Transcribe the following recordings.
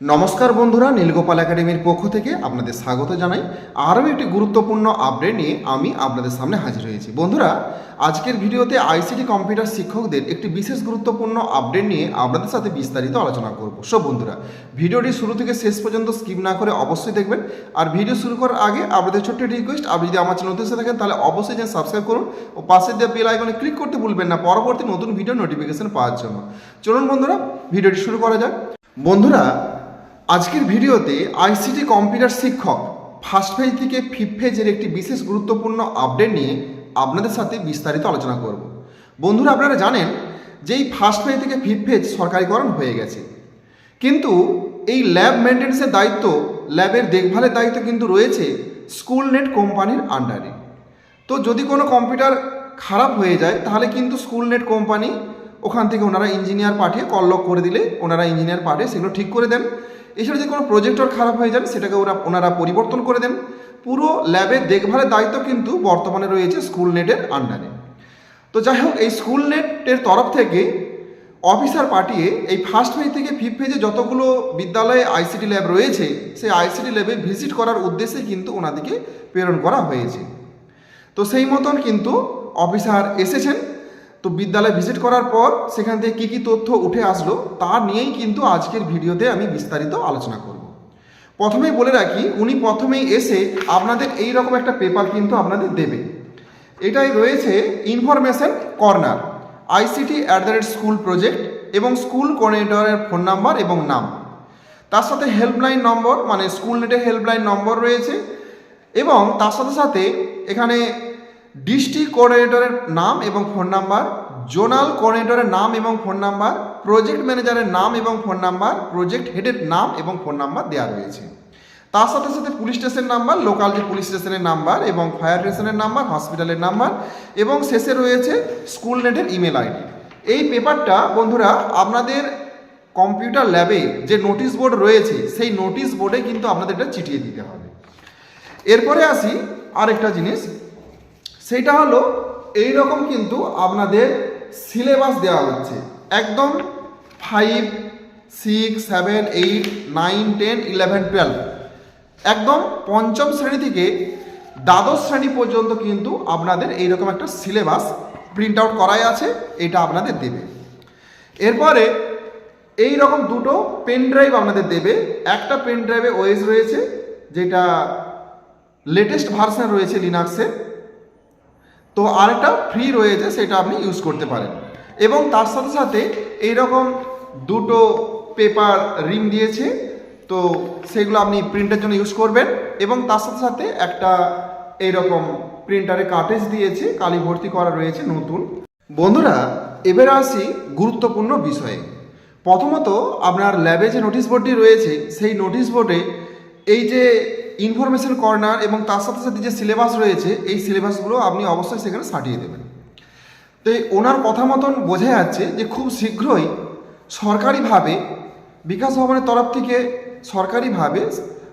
নমস্কার বন্ধুরা, নীলগোপাল একাডেমির পক্ষ থেকে আপনাদের স্বাগত জানাই। আরও একটি গুরুত্বপূর্ণ আপডেট নিয়ে আমি আপনাদের সামনে হাজির হয়েছি। বন্ধুরা, আজকের ভিডিওতে আইসিটি কম্পিউটার শিক্ষকদের একটি বিশেষ গুরুত্বপূর্ণ আপডেট নিয়ে আপনাদের সাথে বিস্তারিত আলোচনা করব। সব বন্ধুরা, ভিডিওটি শুরু থেকে শেষ পর্যন্ত স্কিপ না করে অবশ্যই দেখবেন। আর ভিডিও শুরু করার আগে আপনাদের ছোট্ট রিকোয়েস্ট আপনি যদি আমার চ্যানেল নতুন থাকেন, তাহলে অবশ্যই চ্যানেল সাবস্ক্রাইব করুন ও পাশে দেওয়া বেল আইকনে ক্লিক করতে ভুলবেন না। পরবর্তী নতুন ভিডিও নোটিফিকেশন পাওয়ার জন্য। চলুন বন্ধুরা, ভিডিওটি শুরু করা যাক। বন্ধুরা আজকের ভিডিওতে আইসিটি কম্পিউটার শিক্ষক ফার্স্ট ফেজ থেকে ফিফ ফেজের একটি বিশেষ গুরুত্বপূর্ণ আপডেট নিয়ে আপনাদের সাথে বিস্তারিত আলোচনা করব। বন্ধুরা, আপনারা জানেন যে এই ফার্স্ট ফেজ থেকে ফিফ ফেজ সরকারিকরণ হয়ে গেছে। কিন্তু এই ল্যাব মেনটেন্সের দায়িত্ব, ল্যাবের দেখভালের দায়িত্ব কিন্তু রয়েছে স্কুল নেট কোম্পানির আন্ডারে। তো যদি কোনো কম্পিউটার খারাপ হয়ে যায়, তাহলে কিন্তু স্কুল নেট কোম্পানি ওখান থেকে ওনারা ইঞ্জিনিয়ার পাঠিয়ে কললক করে দিলে ওনারা ইঞ্জিনিয়ার পাঠিয়ে সেগুলো ঠিক করে দেন। এছাড়া যদি কোনো প্রজেক্টর খারাপ হয়ে যান সেটাকে ওরা, ওনারা পরিবর্তন করে দেন। পুরো ল্যাবের দেখভালের দায়িত্ব কিন্তু বর্তমানে রয়েছে স্কুল নেটের আন্ডারে তো যাই হোক, এই স্কুল নেটের তরফ থেকে অফিসার পাঠিয়ে এই ফার্স্ট পেজ থেকে ফিফ ফেজে যতগুলো বিদ্যালয়ে আইসিটি ল্যাব রয়েছে, সেই আইসিটি ল্যাবে ভিজিট করার উদ্দেশ্যে কিন্তু ওনাদেরকে প্রেরণ করা হয়েছে। তো সেই মতন কিন্তু অফিসার এসেছেন। তো বিদ্যালয়ে ভিজিট করার পর সেখান থেকে কী কী তথ্য উঠে আসলো তা নিয়েই কিন্তু আজকের ভিডিওতে আমি বিস্তারিত আলোচনা করব। প্রথমেই বলে রাখি, উনি প্রথমেই এসে আপনাদের এই রকম একটা পেপার কিন্তু আপনাদের দেবে। এটাই রয়েছে information corner ICT at the rate school project এবং স্কুল কোঅর্ডিনেটরের ফোন নাম্বার এবং নাম। তার সাথে হেল্পলাইন নম্বর মানে স্কুল নেটের হেল্পলাইন নম্বর রয়েছে এবং তার সাথে সাথে এখানে ডিস্ট্রিক্ট কোঅর্ডিনেটরের নাম এবং ফোন নাম্বার, জোনাল কোঅর্ডিনেটরের নাম এবং ফোন নাম্বার, প্রজেক্ট ম্যানেজারের নাম এবং ফোন নাম্বার, প্রজেক্ট হেডের নাম এবং ফোন নাম্বার দেওয়া রয়েছে। তার সাথে সাথে পুলিশ স্টেশন নাম্বার, লোকাল যে পুলিশ স্টেশনের নাম্বার এবং ফায়ার স্টেশনের নাম্বার, হসপিটালের নাম্বার এবং শেষে রয়েছে স্কুল নেটের ইমেল আইডি। এই পেপারটা, বন্ধুরা, আপনাদের কম্পিউটার ল্যাবে যে নোটিশ বোর্ড রয়েছে, সেই নোটিশ বোর্ডে কিন্তু আপনাদের এটা চিঠিয়ে দিতে হবে। এরপরে আসি আরেকটা জিনিস সেইটা হলো এই রকম কিন্তু আপনাদের সিলেবাস দেওয়া হচ্ছে। একদম five six seven eight nine ten eleven twelve একদম পঞ্চম শ্রেণি থেকে দ্বাদশ শ্রেণি পর্যন্ত কিন্তু আপনাদের এইরকম একটা সিলেবাস প্রিন্ট আউট করাই আছে, এটা আপনাদের দেবে। এরপরে এই রকম দুটো পেন ড্রাইভ আপনাদের দেবে। একটা পেন ড্রাইভে ওএস রয়েছে, যেটা লেটেস্ট ভার্সন রয়েছে লিনাক্সের তো আরেকটা ফ্রি রয়েছে, সেটা আপনি ইউজ করতে পারেন। এবং তার সাথে সাথে এইরকম দুটো পেপার রিং দিয়েছে, তো সেগুলো আপনি প্রিন্টের জন্য ইউজ করবেন। এবং তার সাথে সাথে একটা এইরকম প্রিন্টারে কাটেজ দিয়েছে, কালি ভর্তি করা রয়েছে নতুন। বন্ধুরা, এবারে আসি গুরুত্বপূর্ণ বিষয়ে। প্রথমত, আপনার ল্যাবে যে নোটিশ বোর্ডটি রয়েছে, সেই নোটিশ বোর্ডে এই যে ইনফরমেশন কর্নার এবং তার সাথে সাথে যে সিলেবাস রয়েছে, এই সিলেবাসগুলো আপনি অবশ্যই সেখানে সাটিয়ে দেবেন। তো ওনার কথা মতন বোঝা যাচ্ছে যে খুব শীঘ্রই সরকারিভাবে বিকাশ ভবনের তরফ থেকে সরকারিভাবে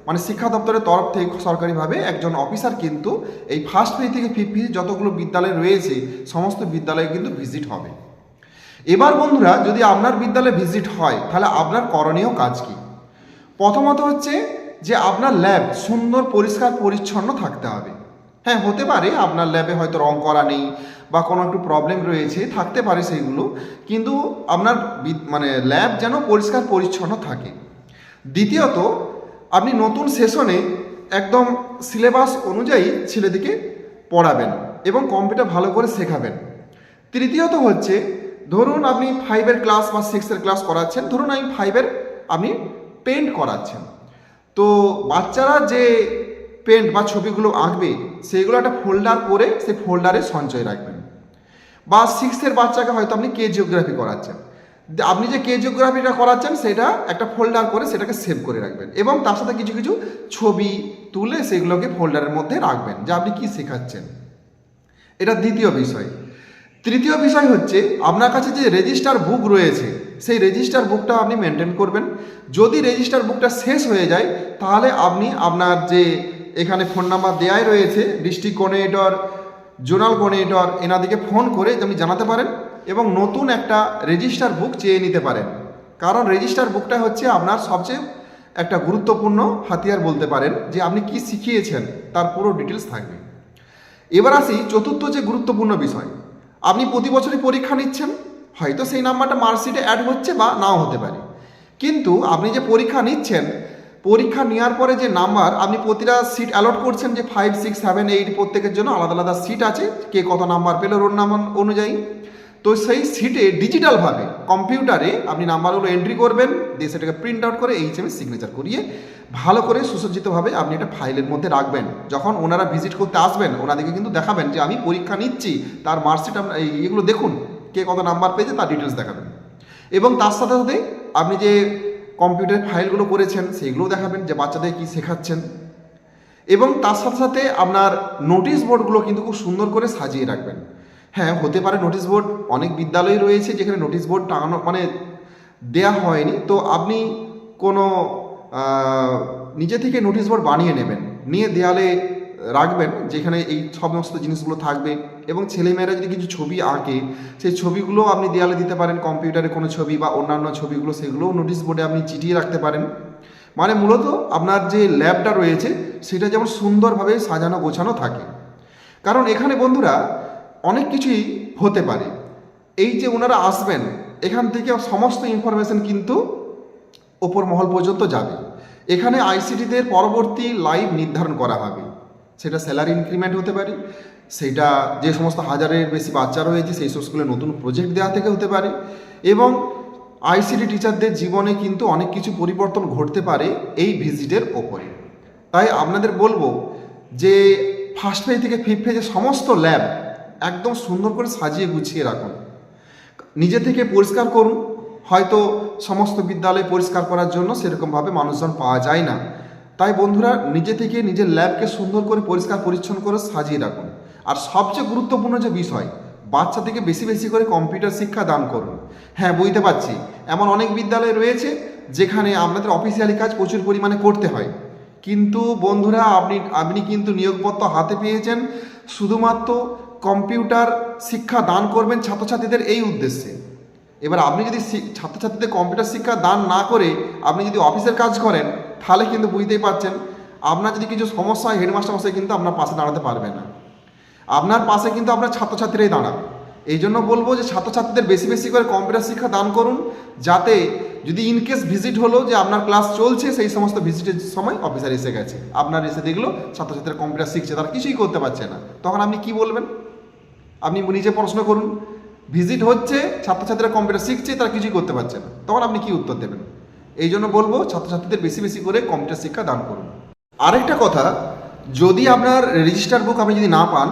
মানে শিক্ষা দপ্তরের তরফ থেকে সরকারিভাবে একজন অফিসার কিন্তু এই ফার্স্ট পেজ থেকে ফিফথ পেজ যতগুলো বিদ্যালয় রয়েছে, সমস্ত বিদ্যালয়ে কিন্তু ভিজিট হবে। এবার বন্ধুরা, যদি আপনার বিদ্যালয়ে ভিজিট হয়, তাহলে আপনার করণীয় কাজ কি? প্রথমত হচ্ছে যে আপনার ল্যাব সুন্দর, পরিষ্কার, পরিচ্ছন্ন থাকতে হবে। হ্যাঁ হতে পারে আপনার ল্যাবে হয়তো রং করা নেই বা কোনো একটু প্রবলেম রয়েছে, থাকতে পারে সেইগুলো। কিন্তু আপনার মানে ল্যাব যেন পরিষ্কার, পরিচ্ছন্ন থাকে। দ্বিতীয়ত, আপনি নতুন সেশনে একদম সিলেবাস অনুযায়ী ছেলেদিকে পড়াবেন এবং কম্পিউটার ভালো করে শেখাবেন। তৃতীয়ত হচ্ছে, ধরুন আপনি ফাইভের ক্লাস বা সিক্সের ক্লাস করাচ্ছেন, ধরুন আমি ফাইভের আপনি পেন্ট করাচ্ছেন। তো বাচ্চারা যে পেন্ট বা ছবিগুলো আঁকবে সেইগুলো একটা ফোল্ডার করে সেই ফোল্ডারে সঞ্চয় রাখবেন। বা সিক্সের বাচ্চাকে হয়তো আপনি কে জিওগ্রাফি করাচ্ছেন। আপনি যে কে জিওগ্রাফিটা করাচ্ছেন, সেটা একটা ফোল্ডার করে সেটাকে সেভ করে রাখবেন এবং তার সাথে কিছু কিছু ছবি তুলে সেগুলোকে ফোল্ডারের মধ্যে রাখবেন যে আপনি কী শেখাচ্ছেন। এটা দ্বিতীয় বিষয়। তৃতীয় বিষয় হচ্ছে, আপনার কাছে যে রেজিস্টার বুক রয়েছে সেই রেজিস্টার বুকটা আপনি মেনটেন করবেন। যদি রেজিস্টার বুকটা শেষ হয়ে যায়, তাহলে আপনি আপনার যে এখানে ফোন নাম্বার দেয়াই রয়েছে ডিস্ট্রিক্ট কোঅর্ডিনেটর জোনাল কোঅর্ডিনেটর এনাদিকে ফোন করে আপনি জানাতে পারেন এবং নতুন একটা রেজিস্টার বুক চেয়ে নিতে পারেন। কারণ রেজিস্টার বুকটা হচ্ছে আপনার সবচেয়ে একটা গুরুত্বপূর্ণ হাতিয়ার বলতে পারেন যে আপনি কি শিখিয়েছেন, তার পুরো ডিটেলস থাকবে। এবার আসি চতুর্থ যে গুরুত্বপূর্ণ বিষয়। আপনি প্রতি বছরই পরীক্ষা নিচ্ছেন হয়তো সেই নাম্বারটা মার্কশিটে অ্যাড হচ্ছে বা নাও হতে পারে। কিন্তু আপনি যে পরীক্ষা নিচ্ছেন, পরীক্ষা নেওয়ার পরে যে নাম্বার, আপনি প্রতিটা সিট অ্যালট করছেন যে ফাইভ সিক্স সেভেন এইট প্রত্যেকের জন্য আলাদা আলাদা সিট আছে, কে কত নাম্বার পেল রোল নাম্বার অনুযায়ী। তো সেই সিটে ডিজিটালভাবে কম্পিউটারে আপনি নাম্বারগুলো এন্ট্রি করবেন, দিয়ে সেটাকে প্রিন্ট আউট করে এইচ এম সিগনেচার করিয়ে ভালো করে সুসজ্জিতভাবে আপনি এটা ফাইলের মধ্যে রাখবেন। যখন ওনারা ভিজিট করতে আসবেন, ওনাদেরকে কিন্তু দেখাবেন যে আমি পরীক্ষা নিচ্ছি, তার মার্কশিট আপনার এই- এগুলো দেখুন। কে কত নাম্বার পেয়েছে তার ডিটেলস দেখাবেন। এবং তার সাথে সাথে আপনি যে কম্পিউটার ফাইলগুলো করেছেন সেইগুলোও দেখাবেন যে বাচ্চাদের কী শেখাচ্ছেন। এবং তার সাথে সাথে আপনার নোটিশ বোর্ডগুলো কিন্তু খুব সুন্দর করে সাজিয়ে রাখবেন। হ্যাঁ হতে পারে নোটিশ বোর্ড অনেক বিদ্যালয় রয়েছে যেখানে নোটিশ বোর্ড টাঙানো মানে দেয়া হয়নি। তো আপনি কোনো নিজে থেকে নোটিশ বোর্ড বানিয়ে নেবেন। নিয়ে দেয়ালে রাখবেন যেখানে এই সমস্ত জিনিসগুলো থাকবে এবং ছেলেমেয়েরা যদি কিছু ছবি আঁকে, সেই ছবিগুলো আপনি দেয়ালে দিতে পারেন, কম্পিউটারে কোনো ছবি বা অন্যান্য ছবিগুলো, সেগুলোও নোটিশ বোর্ডে আপনি চিটিয়ে রাখতে পারেন। মানে মূলত আপনার যে ল্যাবটা রয়েছে, সেটা যেমন সুন্দরভাবে সাজানো গোছানো থাকে। কারণ এখানে বন্ধুরা, অনেক কিছুই হতে পারে। এই যে ওনারা আসবেন, এখান থেকে সমস্ত ইনফরমেশন কিন্তু ওপর মহল পর্যন্ত যাবে। এখানে আইসিটিদের পরবর্তী লাইভ নির্ধারণ করা হবে। সেটা স্যালারি ইনক্রিমেন্ট হতে পারে, সেটা যে সমস্ত হাজারের বেশি বাচ্চা রয়েছে সেই সব স্কুলে নতুন প্রজেক্ট দেওয়া থেকে হতে পারে এবং আইসিডি টিচারদের জীবনে কিন্তু অনেক কিছু পরিবর্তন ঘটতে পারে এই ভিজিটের ওপরে। তাই আপনাদের বলব যে ফার্স্ট ফেজ থেকে ফিফথ ফেজে সমস্ত ল্যাব একদম সুন্দর করে সাজিয়ে গুছিয়ে রাখুন। নিজে থেকে পরিষ্কার করুন, হয়তো সমস্ত বিদ্যালয় পরিষ্কার করার জন্য সেরকমভাবে মানুষজন পাওয়া যায় না। তাই বন্ধুরা নিজে থেকে নিজের ল্যাবকে সুন্দর করে পরিষ্কার পরিচ্ছন্ন করে সাজিয়ে রাখুন। আর সবচেয়ে গুরুত্বপূর্ণ যে বিষয়, বাচ্চা থেকে বেশি বেশি করে কম্পিউটার শিক্ষা দান করুন। হ্যাঁ বুঝতে পারছি। এমন অনেক বিদ্যালয় রয়েছে যেখানে আপনাদের অফিসিয়ালি কাজ প্রচুর পরিমাণে করতে হয়। কিন্তু বন্ধুরা, আপনি আপনি কিন্তু নিয়োগপত্র হাতে পেয়েছেন। শুধুমাত্র কম্পিউটার শিক্ষা দান করবেন ছাত্রছাত্রীদের এই উদ্দেশ্যে। এবার আপনি যদি ছাত্রছাত্রীদের কম্পিউটার শিক্ষা দান না করে আপনি যদি অফিসের কাজ করেন তাহলে কিন্তু বুঝতেই পারছেন, আপনার যদি কিছু সমস্যা হয় হেডমাস্টার মশাই কিন্তু আপনার পাশে দাঁড়াতে পারবে না। আপনার পাশে কিন্তু আপনার ছাত্রছাত্রীরাই দাঁড়াবে। এই জন্য বলব যে ছাত্রছাত্রীদের বেশি বেশি করে কম্পিউটার শিক্ষা দান করুন, যাতে যদি ইনকেস ভিজিট হলো যে আপনার ক্লাস চলছে, সেই সমস্ত ভিজিটের সময় অফিসার এসে গেছে। আপনার এসে দেখল, ছাত্রছাত্রীরা কম্পিউটার শিখছে, তারা কিছুই করতে পারছে না। তখন আপনি কি বলবেন? আপনি নিজে প্রশ্ন করুন। ভিজিট হচ্ছে, ছাত্রছাত্রীরা কম্পিউটার শিখছে, তারা কিছুই করতে পারছে না। তখন আপনি কি উত্তর দেবেন? এই জন্য বলব ছাত্রছাত্রীদের বেশি বেশি করে কম্পিউটার শিক্ষা দান করুন। আরেকটা কথা, যদি আপনার রেজিস্টার বুক আপনি যদি না পান,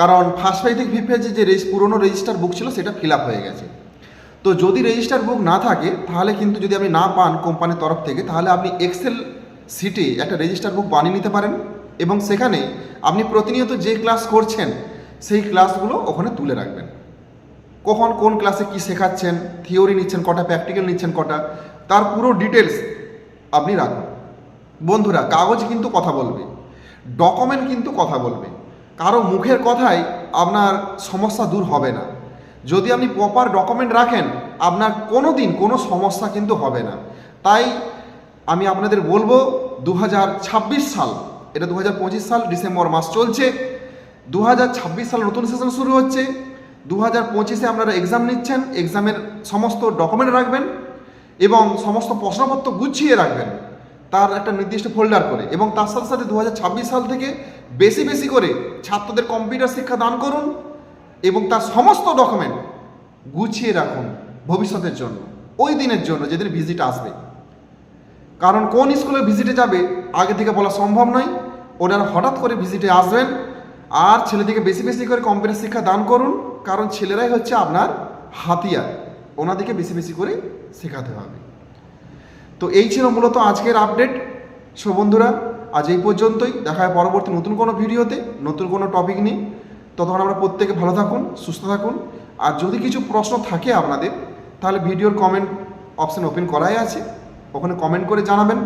কারণ ফার্স্ট পেজ থেকে পেজে যে পুরনো রেজিস্টার বুক ছিল সেটা ফিল আপ হয়ে গেছে। তো যদি রেজিস্টার বুক না থাকে, তাহলে কিন্তু যদি আপনি না পান কোম্পানির তরফ থেকে, তাহলে আপনি এক্সেল সিটে একটা রেজিস্টার বুক বানিয়ে নিতে পারেন এবং সেখানে আপনি প্রতিনিয়ত যে ক্লাস করছেন, সেই ক্লাসগুলো ওখানে তুলে রাখবেন। কখন কোন ক্লাসে কি শেখাচ্ছেন থিওরি নিচ্ছেন কটা প্র্যাকটিক্যাল নিচ্ছেন কটা তার পুরো ডিটেলস আপনি রাখুন। বন্ধুরা, কাগজ কিন্তু কথা বলবে ডকুমেন্ট কিন্তু কথা বলবে। কারও মুখের কথায় আপনার সমস্যা দূর হবে না। যদি আপনি প্রপার ডকুমেন্ট রাখেন, আপনার কোনো দিন কোনো সমস্যা কিন্তু হবে না। তাই আমি আপনাদের বলব দু হাজার ছাব্বিশ সাল, এটা দু হাজার পঁচিশ সাল, ডিসেম্বর মাস চলছে। দু হাজার ছাব্বিশ সাল নতুন সেশন শুরু হচ্ছে। দু হাজার পঁচিশে আপনারা এক্সাম নিচ্ছেন। এক্সামের সমস্ত ডকুমেন্ট রাখবেন। এবং সমস্ত প্রশ্নপত্র গুছিয়ে রাখবেন তার একটা নির্দিষ্ট ফোল্ডার করে এবং তার সাথে সাথে দু হাজার ছাব্বিশ সাল থেকে বেশি বেশি করে ছাত্রদের কম্পিউটার শিক্ষা দান করুন এবং তার সমস্ত ডকুমেন্ট গুছিয়ে রাখুন ভবিষ্যতের জন্য, ওই দিনের জন্য যেদিন ভিজিট আসবে। কারণ কোন স্কুলে ভিজিটে যাবে, আগে থেকে বলা সম্ভব নয়। ওনারা হঠাৎ করে ভিজিটে আসবেন আর ছেলেদিকে বেশি বেশি করে কম্পিউটার শিক্ষা দান করুন, কারণ ছেলেরাই হচ্ছে আপনার হাতিয়ার। ওনাদেরকে বেশি বেশি করে শেখাতে হবে। তো এই ছিল মূলত আজকের আপডেট সো বন্ধুরা, আজ এই পর্যন্তই। দেখা হয় পরবর্তী নতুন কোনো ভিডিওতে, নতুন কোনো টপিক নিয়ে। ততক্ষণ আমরা প্রত্যেকে ভালো থাকুন, সুস্থ থাকুন। আর যদি কিছু প্রশ্ন থাকে আপনাদের, তাহলে ভিডিওর কমেন্ট অপশান ওপেন করাই আছে। ওখানে কমেন্ট করে জানাবেন।